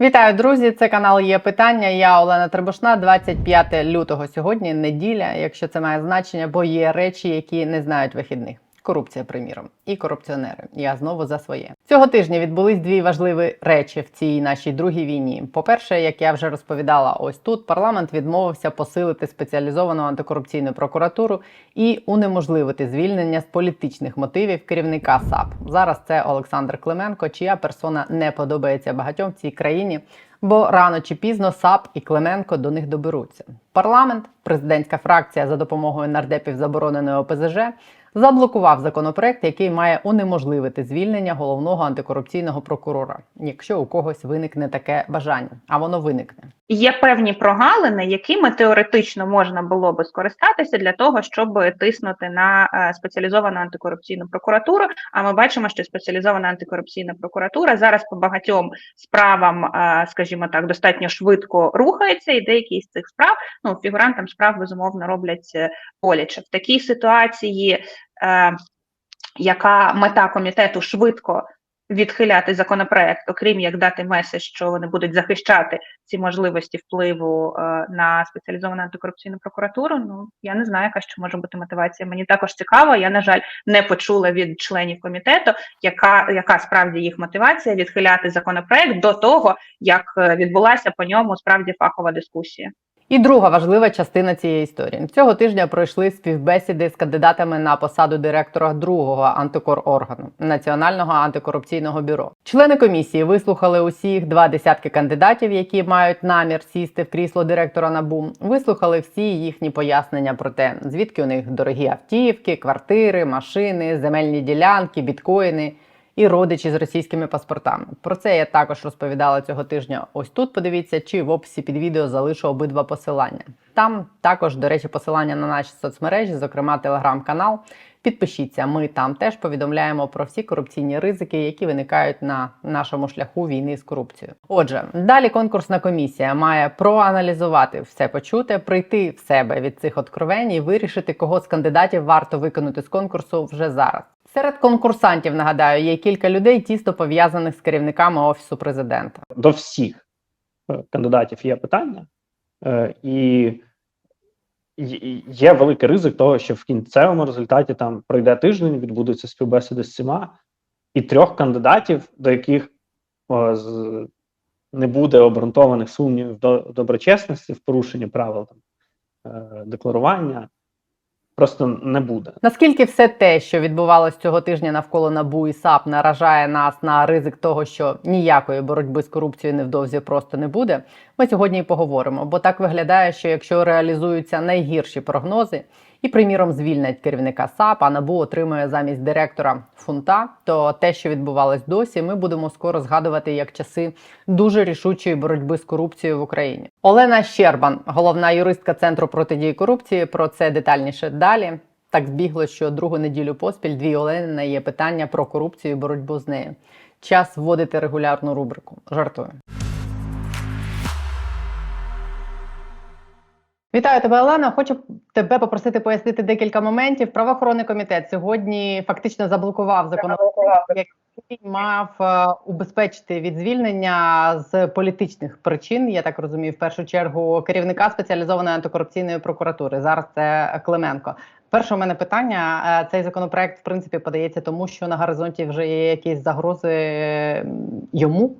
Вітаю, друзі! Це канал є питання. Я Олена Требушна. 25 лютого сьогодні. Неділя, якщо це має значення, бо є речі, які не знають вихідних. Корупція, приміром, і корупціонери. Я знову за своє цього тижня відбулись дві важливі речі в цій нашій другій війні. По-перше, як я вже розповідала, ось тут парламент відмовився посилити спеціалізовану антикорупційну прокуратуру і унеможливити звільнення з політичних мотивів керівника САП. Зараз це Олександр Клименко, чия персона не подобається багатьом в цій країні. Бо рано чи пізно САП і Клименко до них доберуться. Парламент, президентська фракція за допомогою нардепів забороненої ОПЗЖ заблокував законопроект, який має унеможливити звільнення головного антикорупційного прокурора, якщо у когось виникне таке бажання, а воно виникне. Є певні прогалини, якими теоретично можна було би скористатися для того, щоб тиснути на е, спеціалізовану антикорупційну прокуратуру. А ми бачимо, що спеціалізована антикорупційна прокуратура зараз по багатьом справам, е, скажімо так, достатньо швидко рухається, і деякі з цих справ ну фігурантам справ безумовно роблять е, боляче в такій ситуації. Яка мета комітету швидко відхиляти законопроект, окрім як дати меседж, що вони будуть захищати ці можливості впливу е, на спеціалізовану антикорупційну прокуратуру. Ну я не знаю, яка ще може бути мотивація. Мені також цікаво. Я на жаль не почула від членів комітету, яка яка справді їх мотивація відхиляти законопроект до того, як е, відбулася по ньому справді фахова дискусія. І друга важлива частина цієї історії цього тижня пройшли співбесіди з кандидатами на посаду директора другого антикороргану Національного антикорупційного бюро. Члени комісії вислухали усіх два десятки кандидатів, які мають намір сісти в крісло директора НАБУ. Вислухали всі їхні пояснення про те, звідки у них дорогі автівки, квартири, машини, земельні ділянки, біткоїни і родичі з російськими паспортами. Про це я також розповідала цього тижня. Ось тут подивіться, чи в описі під відео залишу обидва посилання. Там також, до речі, посилання на наші соцмережі, зокрема телеграм-канал. Підпишіться, ми там теж повідомляємо про всі корупційні ризики, які виникають на нашому шляху війни з корупцією. Отже, далі конкурсна комісія має проаналізувати все почуте, прийти в себе від цих откровень і вирішити, кого з кандидатів варто виконати з конкурсу вже зараз. Серед конкурсантів нагадаю, є кілька людей, тісно пов'язаних з керівниками офісу президента. До всіх е, кандидатів є питання, е, і є великий ризик того, що в кінцевому результаті там пройде тиждень, відбудуться співбесіди з всіма, і трьох кандидатів, до яких не буде обґрунтованих сумнівів до доброчесності в порушенні правил там, е, декларування, просто не буде. Наскільки все те, що відбувалось цього тижня навколо НАБУ і САП, наражає нас на ризик того, що ніякої боротьби з корупцією невдовзі просто не буде, ми сьогодні і поговоримо. Бо так виглядає, що якщо реалізуються найгірші прогнози, і, приміром, звільнять керівника САП, а НАБУ отримує замість директора фунта, то те, що відбувалось досі, ми будемо скоро згадувати як часи дуже рішучої боротьби з корупцією в Україні. Олена Щербан, головна юристка Центру протидії корупції. Про це детальніше далі. Так збігло, що другу неділю поспіль дві Олени є питання про корупцію і боротьбу з нею. Час вводити регулярну рубрику. Жартую. Вітаю тебе, Олена. Хочу тебе попросити пояснити декілька моментів. Правоохоронний комітет сьогодні фактично заблокував законопроект, який мав е, убезпечити від звільнення з політичних причин. Я так розумію, в першу чергу керівника спеціалізованої антикорупційної прокуратури. Зараз це Клименко. Перше у мене питання: Е, цей законопроект в принципі подається тому, що на горизонті вже є якісь загрози йому.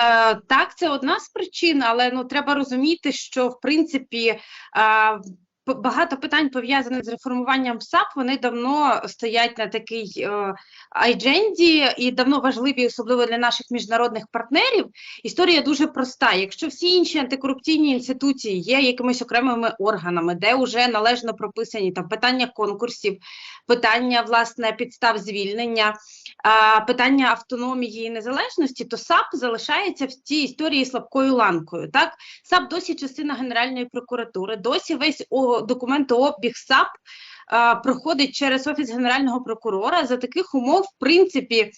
Е, Так, це одна з причин, але ну треба розуміти, що в принципі е, багато питань пов'язаних з реформуванням САП, вони давно стоять на такій е, айдженді і давно важливі, особливо для наших міжнародних партнерів. Історія дуже проста. Якщо всі інші антикорупційні інституції є якимись окремими органами, де вже належно прописані там питання конкурсів, питання власне підстав звільнення, питання автономії і незалежності, то САП залишається в цій історії слабкою ланкою. Так, САП досі частина Генеральної прокуратури, досі весь документообіг САП проходить через офіс генерального прокурора. За таких умов, в принципі,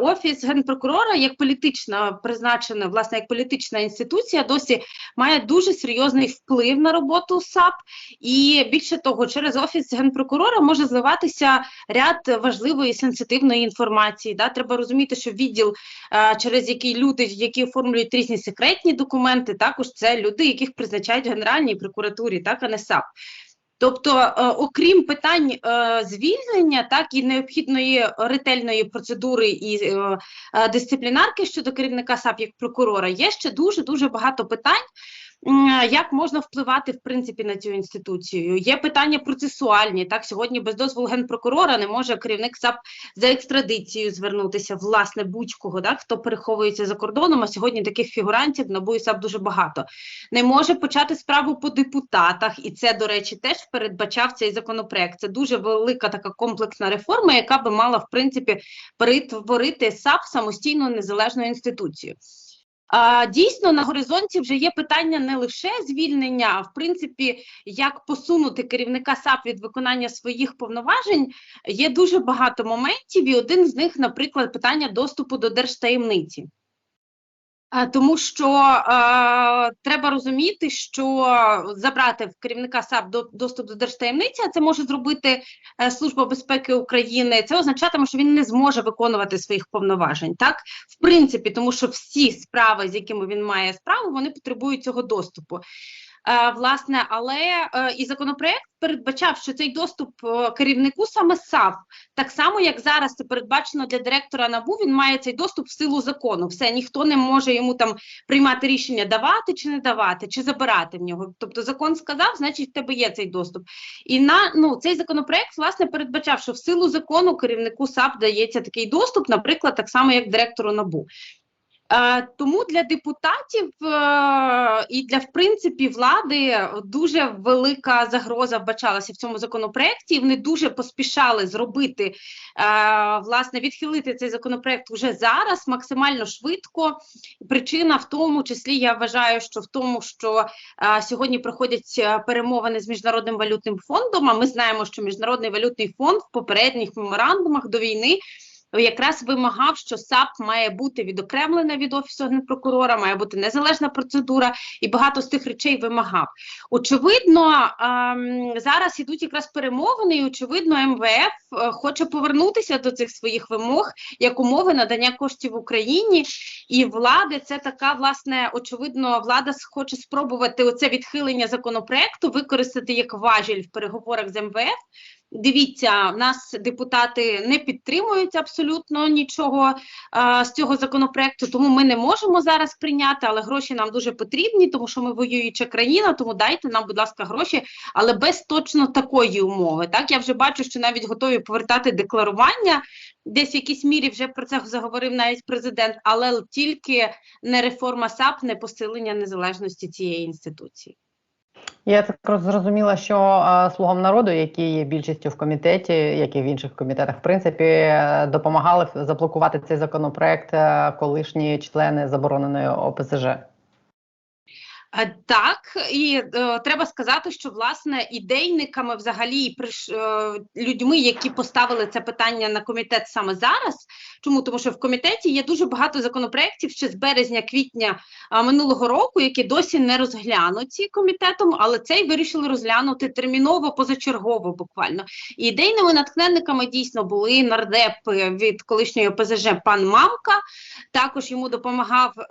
офіс генпрокурора як політично призначена, власне, як політична інституція, досі має дуже серйозний вплив на роботу САП. І більше того, через офіс генпрокурора може зливатися ряд важливої сенситивної інформації. Да? Треба розуміти, що відділ, е, через який люди, які оформлюють різні секретні документи, також це люди, яких призначають Генеральній прокуратурі, так а не САП. Тобто, е, окрім питань е, звільнення, так і необхідної ретельної процедури і е, дисциплінарки щодо керівника САП як прокурора, є ще дуже дуже багато питань. Як можна впливати в принципі на цю інституцію? Є питання процесуальні. Так сьогодні без дозволу генпрокурора не може керівник САП за екстрадицією звернутися, власне, будь-кого, так хто переховується за кордоном. А сьогодні таких фігурантів НАБУ і САП дуже багато. Не може почати справу по депутатах, і це, до речі, теж передбачав цей законопроект. Це дуже велика така комплексна реформа, яка би мала в принципі перетворити САП в самостійну незалежну інституцію. А, дійсно, на горизонті вже є питання не лише звільнення, а в принципі, як посунути керівника САП від виконання своїх повноважень. Є дуже багато моментів, і один з них, наприклад, питання доступу до держтаємниці. А, Тому що е, треба розуміти, що забрати в керівника САП до, доступ до держтаємниці, а це може зробити е, Служба безпеки України. Це означатиме, що він не зможе виконувати своїх повноважень. Так, в принципі, тому що всі справи, з якими він має справу, вони потребують цього доступу. Е, власне, але е, і законопроект передбачав, що цей доступ е, керівнику саме САП, так само як зараз це передбачено для директора НАБУ, він має цей доступ в силу закону. Все ніхто не може йому там приймати рішення давати чи не давати, чи забирати в нього. Тобто закон сказав, значить в тебе є цей доступ. І на ну цей законопроект власне передбачав, що в силу закону керівнику САП дається такий доступ, наприклад, так само як директору НАБУ. Е, Тому для депутатів е, і для в принципі влади дуже велика загроза вбачалася в цьому законопроекті. Вони дуже поспішали зробити е, власне відхилити цей законопроект вже зараз, максимально швидко. Причина в тому числі я вважаю, що в тому, що сьогодні проходять перемовини з міжнародним валютним фондом. А ми знаємо, що міжнародний валютний фонд в попередніх меморандумах до війни якраз вимагав, що САП має бути відокремлена від офісу генпрокурора, має бути незалежна процедура, і багато з тих речей вимагав. Очевидно, ем, зараз ідуть якраз перемовини, і очевидно, МВФ е, хоче повернутися до цих своїх вимог як умови надання коштів Україні і влади. Це така власне, очевидно, влада хоче спробувати оце відхилення законопроекту використати як важіль в переговорах з МВФ. Дивіться, в нас депутати не підтримують абсолютно нічого а, з цього законопроекту, тому ми не можемо зараз прийняти, але гроші нам дуже потрібні, тому що ми воююча країна, тому дайте нам, будь ласка, гроші, але без точно такої умови. Так я вже бачу, що навіть готові повертати декларування. Десь в якійсь мірі вже про це заговорив навіть президент, але тільки не реформа САП, не посилення незалежності цієї інституції. Я так зрозуміла, що е, слугам народу, які є більшістю в комітеті, як і в інших комітетах, в принципі, е, допомагали заблокувати цей законопроект е, колишні члени забороненої ОПЗЖ. Е, Так, і е, треба сказати, що власне ідейниками, взагалі, приш, е, людьми, які поставили це питання на комітет саме зараз. Чому тому, що в комітеті є дуже багато законопроєктів ще з березня-квітня а, минулого року, які досі не розглянуті комітетом, але цей вирішили розглянути терміново, позачергово, буквально. І ідейними натхненниками дійсно були нардепи від колишньої ОПЗЖ пан Мамка. Також йому допомагав е,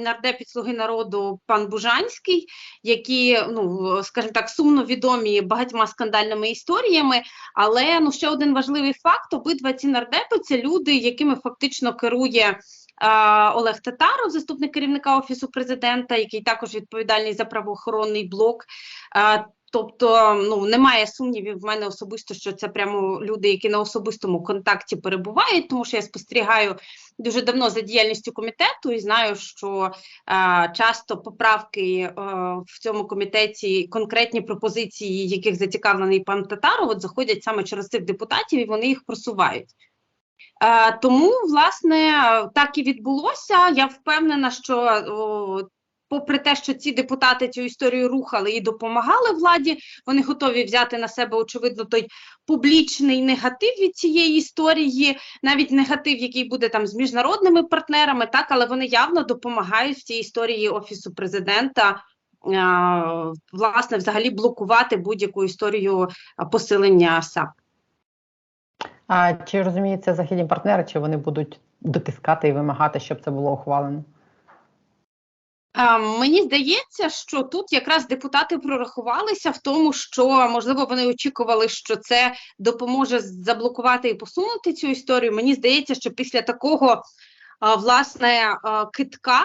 нардеп від «Слуги народу пан Бужанський, які, ну скажімо так, сумно відомі багатьма скандальними історіями. Але ну ще один важливий факт: обидва ці нардепи це люди, якими фактично керує. Е, Олег Татаров, заступник керівника офісу президента, який також відповідальний за правоохоронний блок. Е, Тобто, ну немає сумнівів в мене особисто, що це прямо люди, які на особистому контакті перебувають, тому що я спостерігаю дуже давно за діяльністю комітету і знаю, що е, часто поправки е, в цьому комітеті, конкретні пропозиції, яких зацікавлений пан Татаров, от заходять саме через цих депутатів, і вони їх просувають. Е, тому, власне, так і відбулося. Я впевнена, що попри те, що ці депутати цю історію рухали і допомагали владі, вони готові взяти на себе очевидно той публічний негатив від цієї історії, навіть негатив, який буде там з міжнародними партнерами, так але вони явно допомагають в цій історії офісу президента. Власне, взагалі блокувати будь-яку історію посилення САП. А чи розуміються західні партнери, чи вони будуть дотискати і вимагати, щоб це було ухвалено? Мені здається, що тут якраз депутати прорахувалися в тому, що можливо вони очікували, що це допоможе заблокувати і посунути цю історію. Мені здається, що після такого. Власне, китка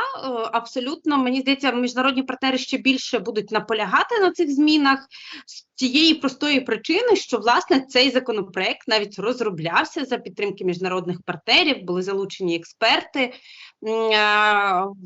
абсолютно мені здається, міжнародні партнери ще більше будуть наполягати на цих змінах з тієї простої причини, що власне цей законопроект навіть розроблявся за підтримки міжнародних партнерів, були залучені експерти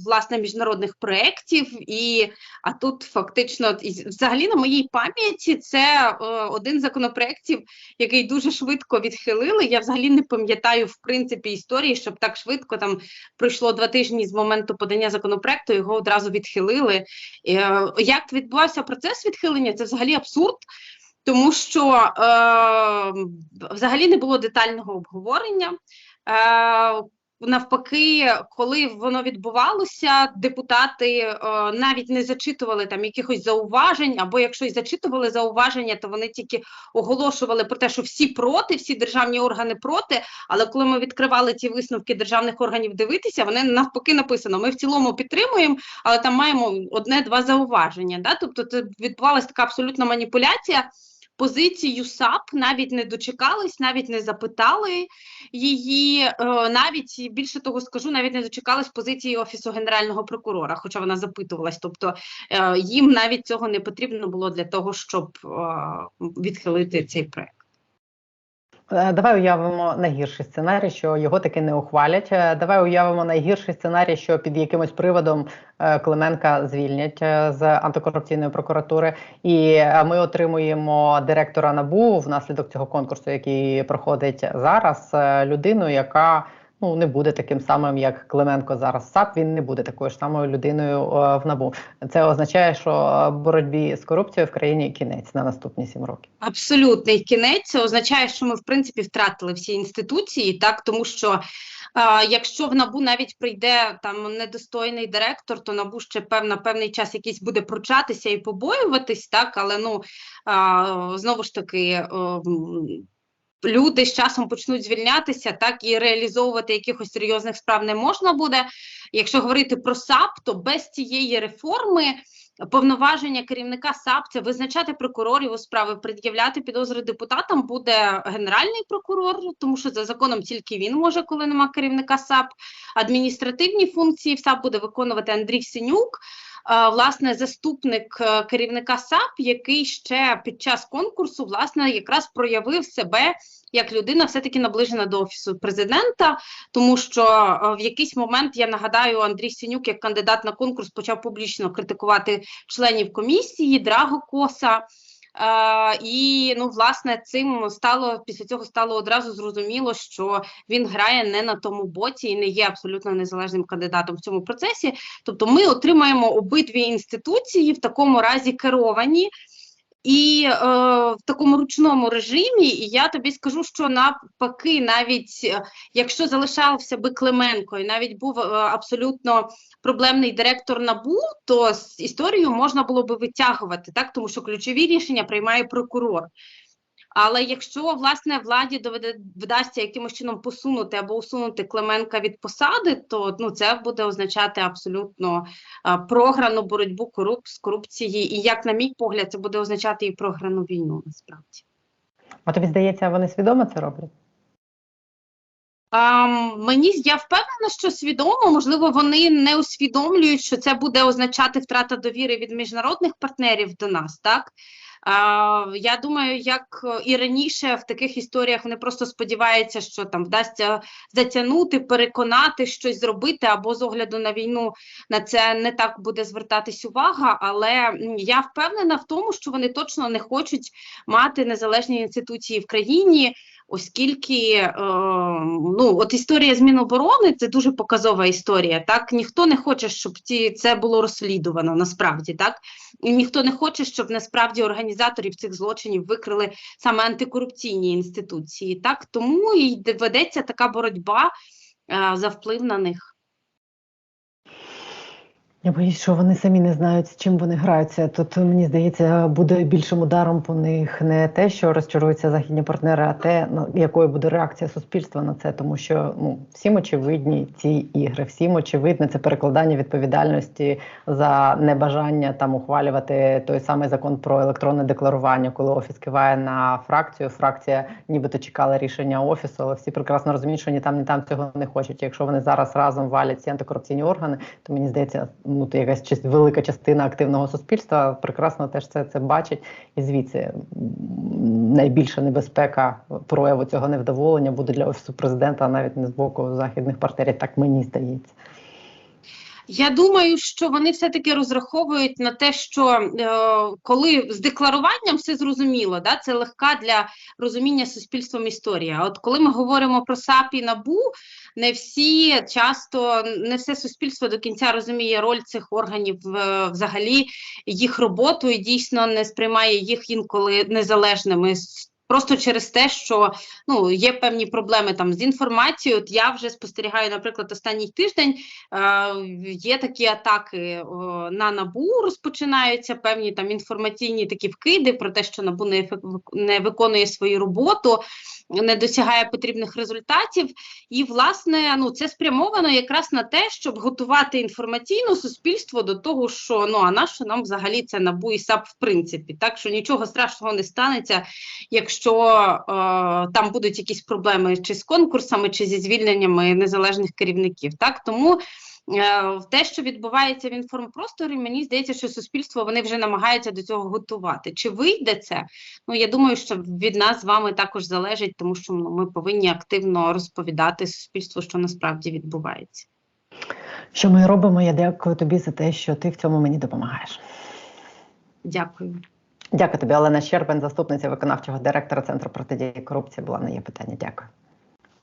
власне міжнародних проєктів, і а тут фактично взагалі на моїй пам'яті це е, один з законопроєктів, який дуже швидко відхилили. Я взагалі не пам'ятаю в принципі історії, щоб так швидко там пройшло два тижні з моменту подання законопроекту, його одразу відхилили. Е, Як відбувався процес відхилення? Це взагалі абсурд. Тому що е, взагалі не було детального обговорення. Е, навпаки, коли воно відбувалося, депутати е, навіть не зачитували там якихось зауважень, або якщо й зачитували зауваження, то вони тільки оголошували про те, що всі проти, всі державні органи проти. Але коли ми відкривали ці висновки державних органів дивитися, вони навпаки написано: ми в цілому підтримуємо, але там маємо одне-два зауваження. Да? Тобто, це відбувалася така абсолютна маніпуляція. Позицію САП навіть не дочекались, навіть не запитали її, е, навіть більше того скажу, навіть не дочекались позиції офісу генерального прокурора, хоча вона запитувалась. Тобто е, їм навіть цього не потрібно було для того, щоб е, відхилити цей проект. Е, Давай уявимо найгірший сценарій, що його таки не ухвалять. Е, Давай уявимо найгірший сценарій, що під якимось приводом е, Клименка звільнять з антикорупційної прокуратури, і ми отримуємо директора НАБУ внаслідок цього конкурсу, який проходить зараз. Людину, яка ну не буде таким самим, як Клименко зараз САП. Він не буде такою ж самою людиною е, в НАБУ. Це означає, що боротьбі з корупцією в країні кінець на наступні сім років. Абсолютний кінець це означає, що ми в принципі втратили всі інституції, так тому що е, якщо в набу навіть прийде там недостойний директор, то набу ще певна певний час якийсь буде пручатися і побоюватись, так але ну е, знову ж таки. Люди з часом почнуть звільнятися, так і реалізовувати якихось серйозних справ не можна буде. Якщо говорити про САП, то без цієї реформи повноваження керівника САП це визначати прокурорів у справи, пред'являти підозри депутатам буде генеральний прокурор, тому що за законом тільки він може, коли нема керівника САП. Адміністративні функції в САП буде виконувати Андрій Синюк. Е, Власне, заступник е, керівника САП, який ще під час конкурсу власне якраз проявив себе як людина, все таки наближена до офісу президента, тому що е, в якийсь момент я нагадаю, Андрій Сінюк, як кандидат на конкурс, почав публічно критикувати членів комісії Драго Коса. Е, і ну, власне, цим стало після цього стало одразу зрозуміло, що він грає не на тому боці і не є абсолютно незалежним кандидатом в цьому процесі. Тобто, ми отримаємо обидві інституції в такому разі керовані. І е, в такому ручному режимі, і я тобі скажу, що навпаки, навіть е, якщо залишався би Клименко, і навіть був е, абсолютно проблемний директор НАБУ, то історію можна було би витягувати, так тому що ключові рішення приймає прокурор. Але якщо власне владі доведе вдасться якимось чином посунути або усунути Клименка від посади, то ну це буде означати абсолютно а, програну боротьбу коруп з корупції, і як на мій погляд, це буде означати і програну війну насправді. А тобі здається, вони свідомо це роблять? А, мені я впевнена, що свідомо, можливо, вони не усвідомлюють, що це буде означати втрата довіри від міжнародних партнерів до нас, так? Я думаю, як і раніше в таких історіях вони просто сподіваються, що там вдасться затягнути, переконати щось зробити, або з огляду на війну на це не так буде звертатись увага. Але я впевнена в тому, що вони точно не хочуть мати незалежні інституції в країні. Оскільки е, ну, от історія з Міноборони це дуже показова історія. Так ніхто не хоче, щоб ці це було розслідувано насправді, так і ніхто не хоче, щоб насправді організаторів цих злочинів викрили саме антикорупційні інституції. Так тому і ведеться така боротьба е, за вплив на них. Я боюсь, що вони самі не знають, з чим вони граються. Тут мені здається, буде більшим ударом по них не те, що розчаруються західні партнери, а те, ну, якою буде реакція суспільства на це, тому що ну всім очевидні ці ігри, всім очевидне це перекладання відповідальності за небажання там ухвалювати той самий закон про електронне декларування, коли офіс киває на фракцію. Фракція нібито чекала рішення офісу, але всі прекрасно розуміють, що ні там, ні там цього не хочуть. Якщо вони зараз разом валять ці антикорупційні органи, то мені здається, ну якась велика частина активного суспільства прекрасно теж це, це бачить. І звідси найбільша небезпека прояву цього невдоволення буде для офісу президента, а навіть не з боку західних партнерів. Так мені здається. Я думаю, що вони все-таки розраховують на те, що е, коли з декларуванням все зрозуміло, да, це легка для розуміння суспільством історія. От коли ми говоримо про САП і НАБУ, не всі часто не все суспільство до кінця розуміє роль цих органів е, взагалі, їх роботу і дійсно не сприймає їх інколи незалежними. Просто через те, що ну є певні проблеми там з інформацією. От я вже спостерігаю, наприклад, останній тиждень Е, Є такі атаки о, на набу, розпочинаються певні там інформаційні такі вкиди про те, що набу не, не виконує свою роботу, не досягає потрібних результатів. І, власне, ну це спрямовано якраз на те, щоб готувати інформаційно суспільство до того, що ну а на що нам взагалі це набу і САП в принципі, так що нічого страшного не станеться, якщо е, там будуть якісь проблеми чи з конкурсами, чи зі звільненнями незалежних керівників. Так тому е, те, що відбувається в інформпросторі, мені здається, що суспільство вони вже намагаються до цього готувати. Чи вийде це? Ну я думаю, що від нас з вами також залежить, тому що ну, ми повинні активно розповідати суспільству, що насправді відбувається. Що ми робимо? Я дякую тобі за те, що ти в цьому мені допомагаєш. Дякую. Дякую тобі, Олена Щербен, заступниця виконавчого директора Центру протидії корупції. Була на є питання. Дякую.